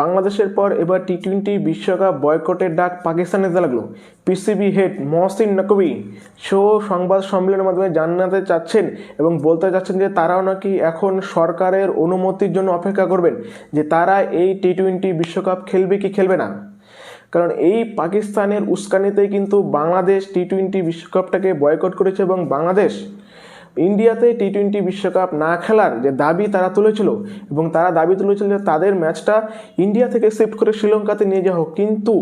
বাংলাদেশের পর এবার টি টোয়েন্টি বিশ্বকাপ বয়কটের ডাক পাকিস্তানে লাগল পিসিবি হেড মহসিন নকবি শো সংবাদ সম্মেলনের মাধ্যমে জানাতে চাচ্ছেন এবং বলতে চাচ্ছেন যে তারাও নাকি এখন সরকারের অনুমতির জন্য অপেক্ষা করবেন যে তারা এই টি টোয়েন্টি বিশ্বকাপ খেলবে কি খেলবে না। কারণ এই পাকিস্তানের উস্কানিতেই কিন্তু বাংলাদেশ টি টোয়েন্টি বিশ্বকাপটাকে বয়কট করেছে এবং বাংলাদেশ ইন্ডিয়াতে টি টোয়েন্টি বিশ্বকাপ না খেলার যে দাবি তারা তুলেছিল এবং তারা দাবি তুলেছিল যে তাদের ম্যাচটা ইন্ডিয়া থেকে শিফট করে শ্রীলঙ্কাতে নিয়ে যাওয়া হোক। কিন্তু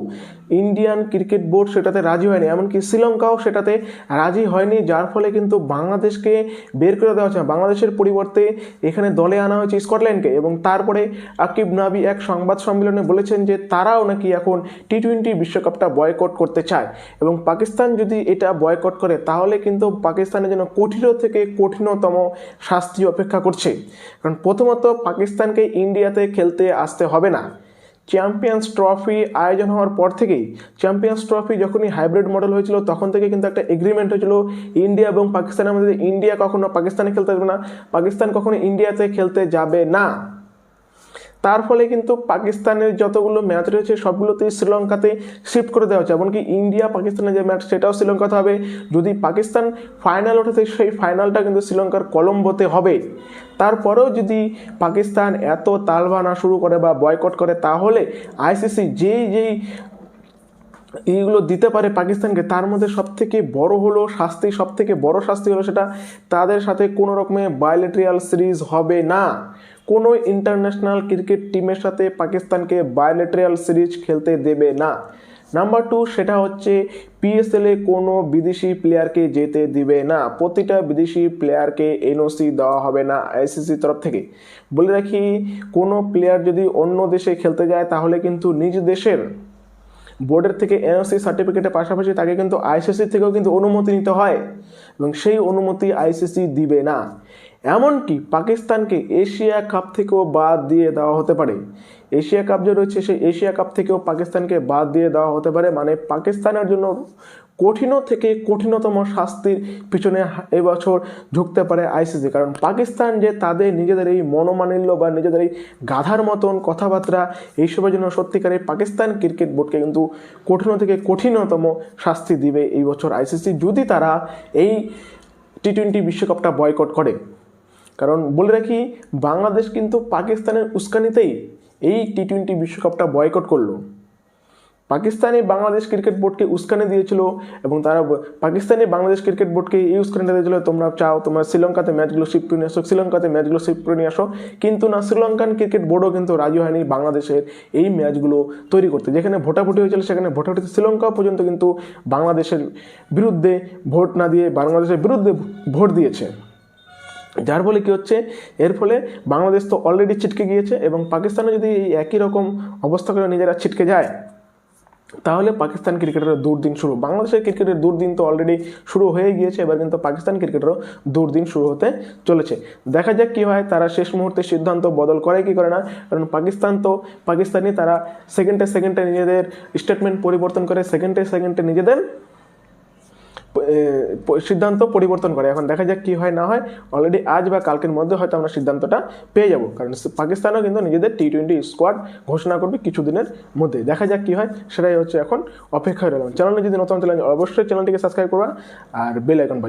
ইন্ডিয়ান ক্রিকেট বোর্ড সেটাতে রাজি হয়নি। এমনকি শ্রীলঙ্কাও সেটাতে রাজি হয়নি, যার ফলে কিন্তু বাংলাদেশকে বের করে দেওয়া হচ্ছে বাংলাদেশের পরিবর্তে এখানে দলে আনা হয়েছে স্কটল্যান্ডকে এবং তারপরে আকিব নাবি এক সংবাদ সম্মেলনে বলেছেন যে তারাও নাকি এখন টি টোয়েন্টি বিশ্বকাপটা বয়কট করতে চায়। এবং পাকিস্তান যদি এটা বয়কট করে, তাহলে কিন্তু পাকিস্তানের জন্য কঠিন থেকে কঠিনতম শাস্তি অপেক্ষা করছে। কারণ প্রথমত পাকিস্তানকে ইন্ডিয়াতে খেলতে আসতে হবে না। চ্যাম্পিয়ন্স ট্রফি আয়োজন হওয়ার পর থেকেই চ্যাম্পিয়ন্স ট্রফি যখনই হাইব্রিড মডেল হয়েছিল, তখন থেকে কিন্তু একটা এগ্রিমেন্ট হয়েছিল, ইন্ডিয়া এবং পাকিস্তানের মধ্যে ইন্ডিয়া কখনো পাকিস্তানে খেলতে যাবে না, পাকিস্তান কখনো ইন্ডিয়াতে খেলতে যাবে না। তার ফলে কিন্তু পাকিস্তানের যতগুলো ম্যাচ রয়েছে, সবগুলোতেই শ্রীলঙ্কাতে শিফট করে দেওয়া হচ্ছে। এমনকি ইন্ডিয়া, পাকিস্তানের যে ম্যাচ, সেটাও শ্রীলঙ্কাতে হবে। যদি পাকিস্তান ফাইনাল ওঠে, সেই ফাইনালটা কিন্তু শ্রীলঙ্কার কলম্বোতে হবে। তারপরেও যদি পাকিস্তান এত তালবানা শুরু করে বা বয়কট করে, তাহলে আইসিসি যেই যেই এইগুলো দিতে পারে পাকিস্তানকে, তার মধ্যে সব থেকে বড় হলো শাস্তি সব থেকে বড় শাস্তি হলো সেটা তাদের সাথে কোনো রকমের বায়োলেট্রিয়াল সিরিজ হবে না। কোনো ইন্টারন্যাশনাল ক্রিকেট টিমের সাথে পাকিস্তানকে বায়োলেট্রিয়াল সিরিজ খেলতে দেবে না। নাম্বার টু সেটা হচ্ছে পিএসএলে কোনো বিদেশি প্লেয়ারকে যেতে দিবে না। প্রতিটা বিদেশি প্লেয়ারকে এনওসি দেওয়া হবে না আইসিসি তরফ থেকে। বলে রাখি, কোনো প্লেয়ার যদি অন্য দেশে খেলতে যায়, তাহলে কিন্তু নিজ দেশের বোর্ডের থেকে এনওসি সার্টিফিকেটের পাশাপাশি তাকে কিন্তু আইসিসি থেকেও কিন্তু অনুমতি নিতে হয় এবং সেই অনুমতি আইসিসি দিবে না। এমনকি পাকিস্তানকে এশিয়া কাপ থেকেও বাদ দিয়ে দেওয়া হতে পারে। এশিয়া কাপ যে রয়েছে, সেই এশিয়া কাপ থেকেও পাকিস্তানকে বাদ দিয়ে দেওয়া হতে পারে। মানে পাকিস্তানের জন্য কঠিন থেকে কঠিনতম শাস্তির পিছনে এবছর ঝুঁকতে পারে আইসিসি কারণ পাকিস্তান যে তাদের নিজেদের এই মনোমানিল্য বা নিজেদের এই গাধার মতন কথাবার্তা এইসবের জন্য সত্যিকারে পাকিস্তান ক্রিকেট বোর্ডকে কিন্তু কঠিন থেকে কঠিনতম শাস্তি দিবে এই বছর আইসিসি যদি তারা এই টি টোয়েন্টি বিশ্বকাপটা বয়কট করে। কারণ বলে রাখি, বাংলাদেশ কিন্তু পাকিস্তানের উস্কানিতেই এই টি টোয়েন্টি বিশ্বকাপটা বয়কট করল। পাকিস্তানি বাংলাদেশ ক্রিকেট বোর্ডকে উস্কানি দিয়েছিল এবং তারা পাকিস্তানি বাংলাদেশ ক্রিকেট বোর্ডকে এই উস্কানিটা দিয়েছিল, তোমরা চাও, তোমরা শ্রীলঙ্কাতে ম্যাচগুলো শিফট করে নিয়ে আসো, শ্রীলঙ্কাতে ম্যাচগুলো শিফট করে নিয়ে আসো। কিন্তু না, শ্রীলঙ্কান ক্রিকেট বোর্ডও কিন্তু রাজি হয়নি বাংলাদেশের এই ম্যাচগুলো তৈরি করতে। যেখানে ভোটাভুটি হয়েছিল, সেখানে ভোটাভুটিতে শ্রীলঙ্কা পর্যন্ত কিন্তু বাংলাদেশের বিরুদ্ধে ভোট না দিয়ে বাংলাদেশের বিরুদ্ধে ভোট দিয়েছে। যার ফলে কী হচ্ছে? এর ফলে বাংলাদেশ তো অলরেডি ছিটকে গিয়েছে এবং পাকিস্তানে যদি এই একই রকম অবস্থা করে নিজেরা ছিটকে যায় তাহলে পাকিস্তান ক্রিকেটের দুর্দিন শুরু। বাংলাদেশের ক্রিকেটের দুর্দিন তো অলরেডি শুরু হয়ে গিয়েছে, এবার কিন্তু পাকিস্তান ক্রিকেটেরও দুর্দিন শুরু হতে চলেছে। দেখা যাক কী হয়, তারা শেষ মুহূর্তে সিদ্ধান্ত বদল করে কি করে না, কারণ পাকিস্তান তো, পাকিস্তানি তারা সেকেন্ডে সেকেন্ডে নিজেদের স্টেটমেন্ট পরিবর্তন করে সেকেন্ডে সেকেন্ডে নিজেদের সিদ্ধান্ত পরিবর্তন করে। এখন দেখা যাক কি হয়, না হয়। অলরেডি আজ বা কালকের মধ্যে হয়তো আমরা সিদ্ধান্তটা পেয়ে যাব। কারণ পাকিস্তানও কিন্তু নিজেদের টি টোয়েন্টি স্কোয়াড ঘোষণা করবে কিছুদিনের মধ্যে। দেখা যাক কি হয়, সেটাই হচ্ছে এখন অপেক্ষায় রইলাম চ্যানেলে যদি নতুন চ্যানেল অবশ্যই চ্যানেলটিকে সাবস্ক্রাইব করবা আর বেল আইকন